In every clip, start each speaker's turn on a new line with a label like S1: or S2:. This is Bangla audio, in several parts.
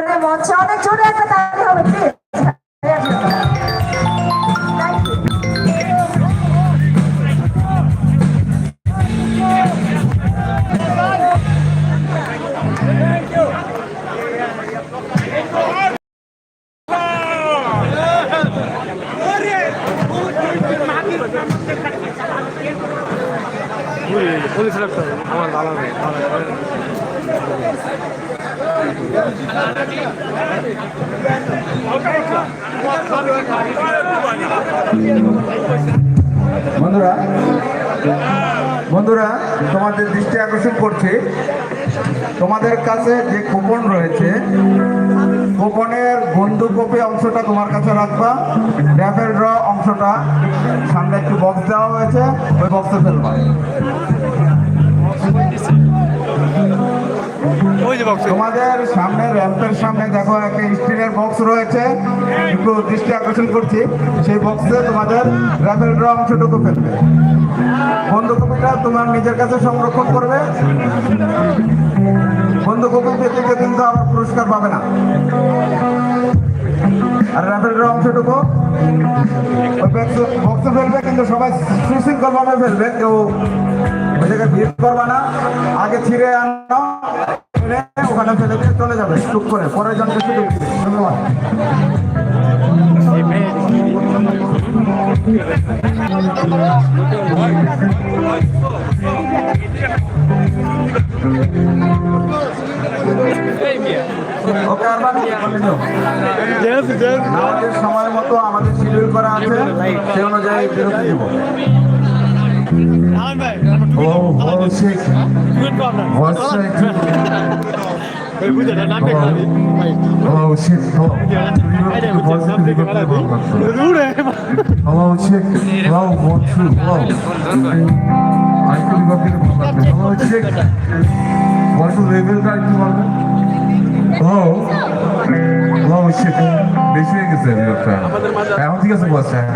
S1: পরে মঞ্চে অনেক জোরে একটা তালি হবে প্লিজ
S2: বন্ধুরা বন্ধুরা, তোমাদের দৃষ্টি আকর্ষণ করছি। তোমাদের কাছে যে কুপন রয়েছে, কুপনের বন্ধু কপি অংশটা তোমার কাছে রাখবা। র্যাপের ড্র অংশটা সামনে একটু বক্স দেওয়া হয়েছে, ওই বক্সে ফেলবা। তোমাদের সামনে, র্যাম্পের সামনে দেখো একটা স্টিলের বক্স রয়েছে। একটু দৃষ্টি আকর্ষণ করছি। সেই বক্সে তোমাদের র্যাপের ড্র অংশটুকু ফেলবে। বন্ধু কপিটা তোমার নিজের কাছে সংরক্ষণ করবে। বন্ধু কপি পেতে গিয়ে কিন্তু আবার পুরস্কার পাবে না। আর র্যাপের ড্র অংশটুকু বক্সে ফেলবে, কিন্তু সবাই সুশৃঙ্খল ভাবে ফেলবে। কেউ ভিড় করবে না। আগে ছিঁড়ে আনো। এনে ওখানে ফেলে দিয়ে চলে যাবে। টুক করে পরের জনকে সুযোগ দিবে। ধন্যবাদ। আমাদের সময় মতো আমাদের শিডিউল করা আছে। সেই অনুযায়ী বিরতি দেবো। বেশি হয়ে গেছে বিরক্ত এখন ঠিক আছে বস হ্যাঁ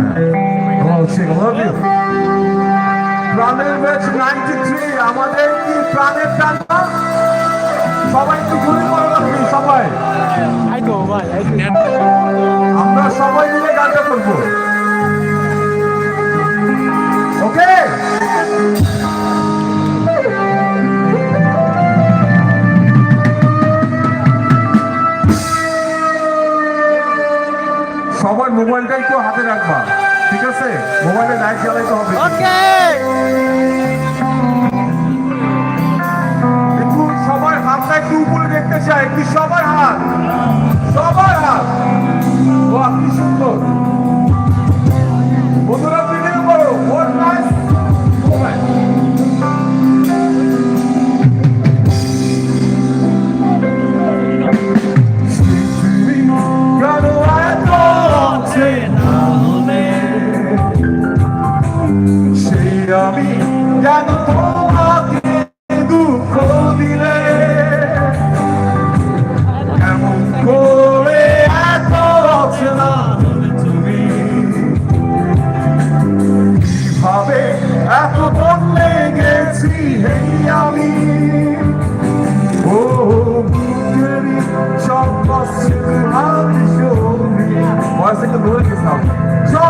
S2: Hello, chick. I love you. প্রাণের ব্যাচ নাইনটি থ্রি আমাদের কি প্রাণের টান সবাই একটু ঘুরে পড়ো সবাই। আমরা সবাই মিলে গানটা করব। ওকে? সবাই মোবাইলটা একটু হাতে রাখবা ঠিক আছে? মোবাইলে লাইট জ্বালাইতে হবে। একটু দেখতে চাই কি সবার হাত? সবার হাত। ও আপনি সুন্দর। ভয়েস একটু দূরে গেছিলাম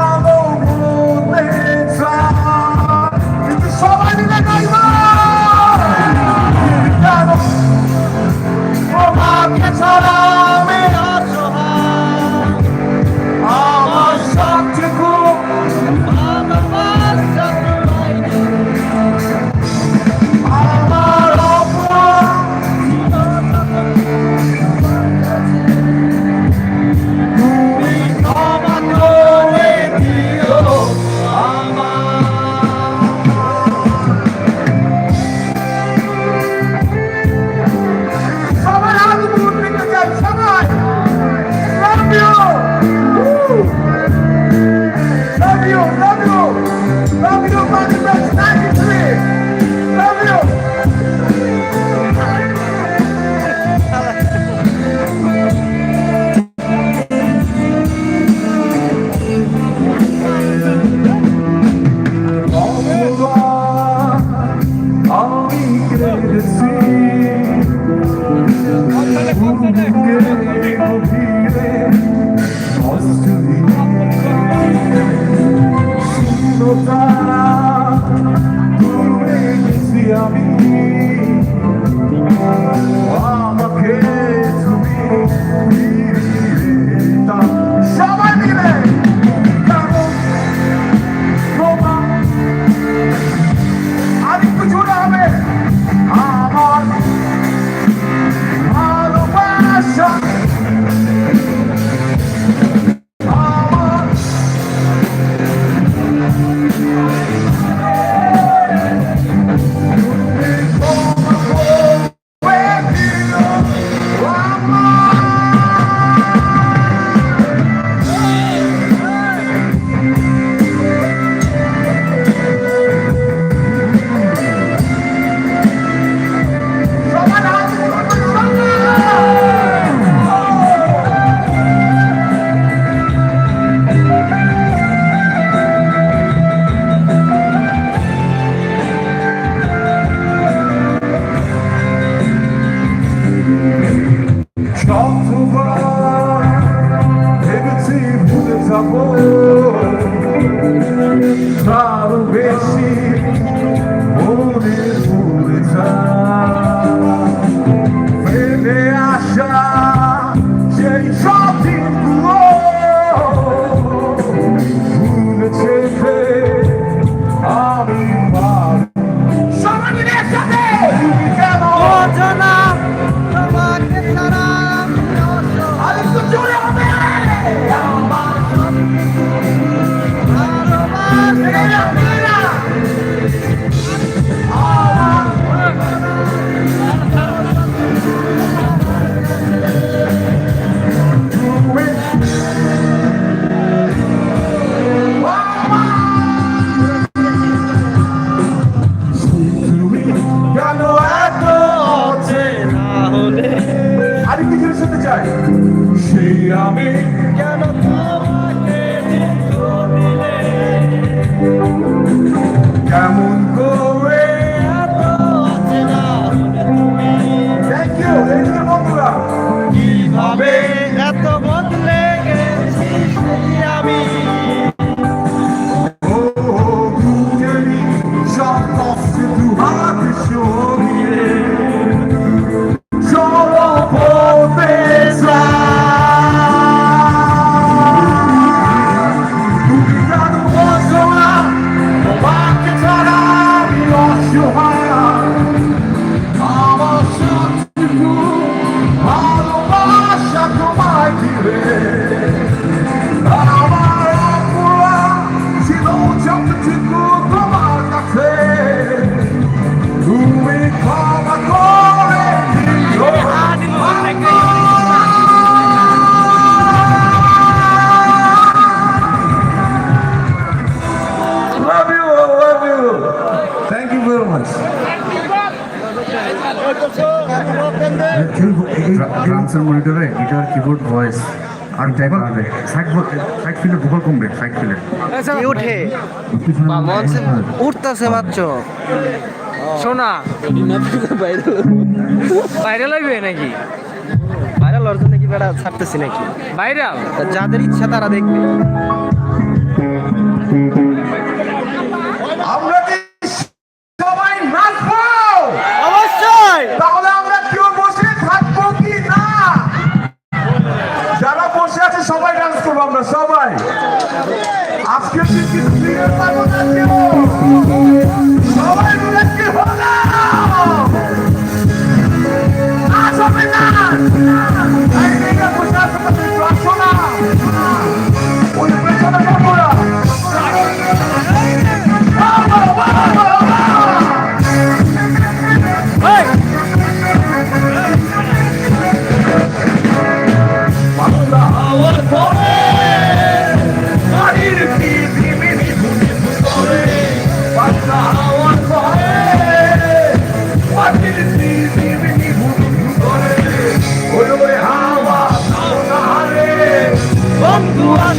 S3: মঞ্চের মনিটরে গিটার কিবোর্ড ভয়েস আর ড্রাইভার হবে। সাইড সাইড ফিলে ভোকাল কমবে সাইড ফিলে
S2: উঠে? উঠতেছে বাচ্চ
S4: শোনা ভাইরাল হইবে নাকি?
S2: ভাইরাল অর্জন নাকি বেড়া ছাড়তেছি নাকি?
S4: ভাইরাল
S2: যাদের ইচ্ছা তারা দেখবে।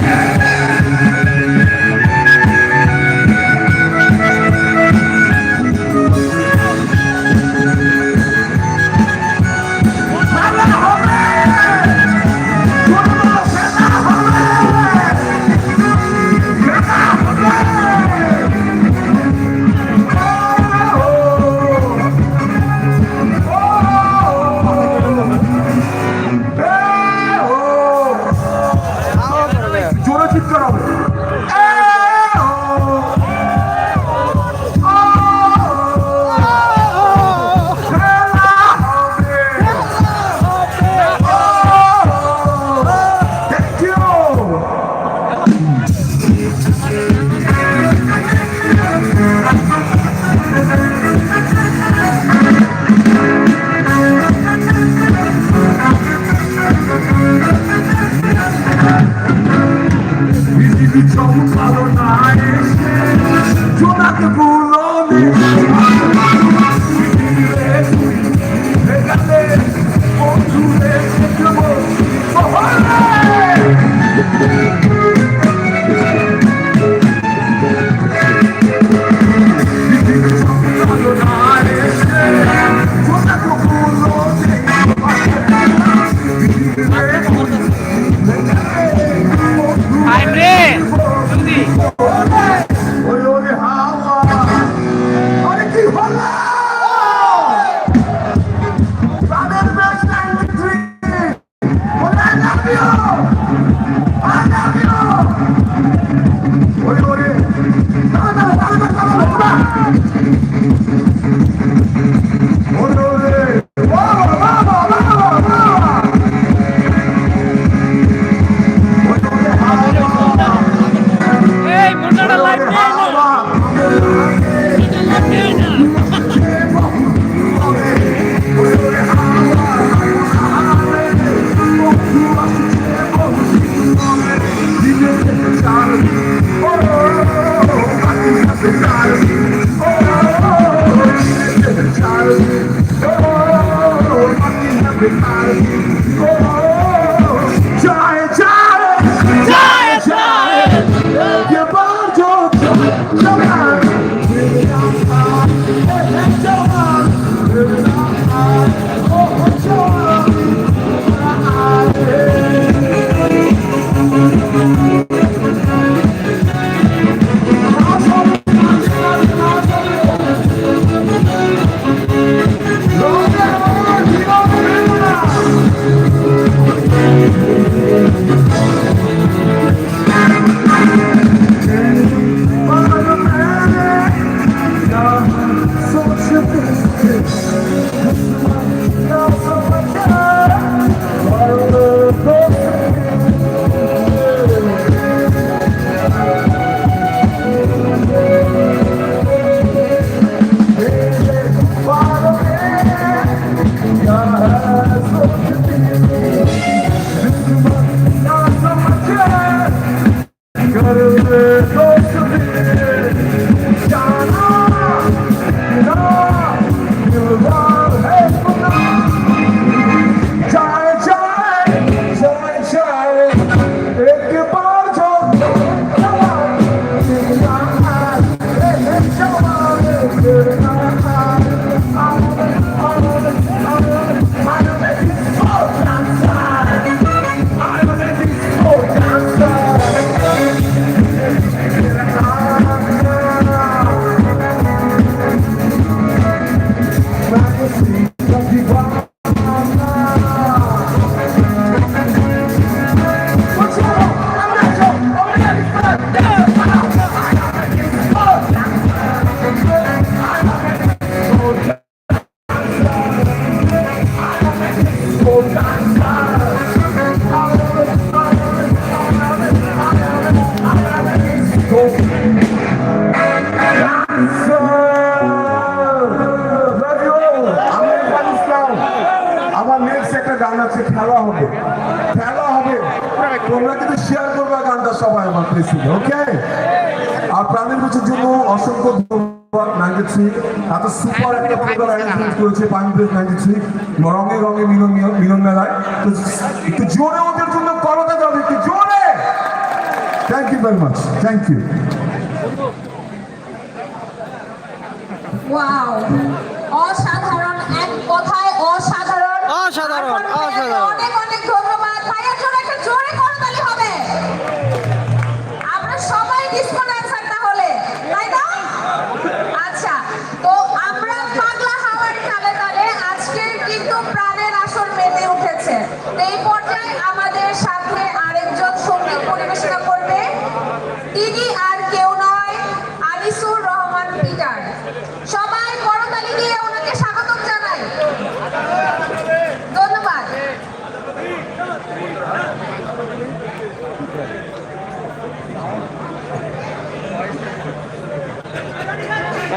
S2: Yeah. 嗯。তোমরা কিন্তু শেয়ার করবে গানটা সবাই আমার প্লেসে ওকে আর প্রাণের কিছুর জন্য অসংখ্য এত সুপার একটা প্রোগ্রাম অ্যারেঞ্জমেন্ট করেছে পানি ব্রেক নাইনটি থ্রি রঙে রঙে মিলন মিলন মেলায়। তো একটু জোরে ওদের জন্য করতে যাবে একটু জোরে। Thank you very much thank you
S1: wow অসাধারণ এক কথায় অসাধারণ।
S4: অসাধারণ, অসাধারণ।
S1: অনেক অনেক ধন্যবাদ। ভাইয়ের জন্য একটা জোরে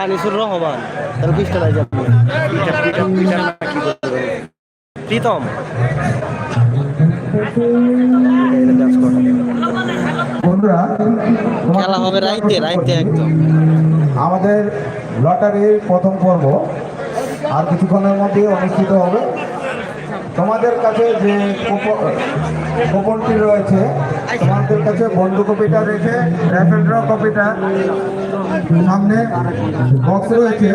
S1: আনিসুর রহমান।
S4: তাহলে বিশটা? প্রীতম। খেলা হবে রাইতে রাইতে একদম।
S2: আমাদের লটারির প্রথম পর্ব আর কিছুক্ষণের মধ্যে অনুষ্ঠিত হবে। তোমাদের কাছে যে কুপনটি রয়েছে তোমাদের কাছে বন্ধু কপিটা রয়েছে র্যাপেল ড্র কপিটা। সামনে বক্স রয়েছে।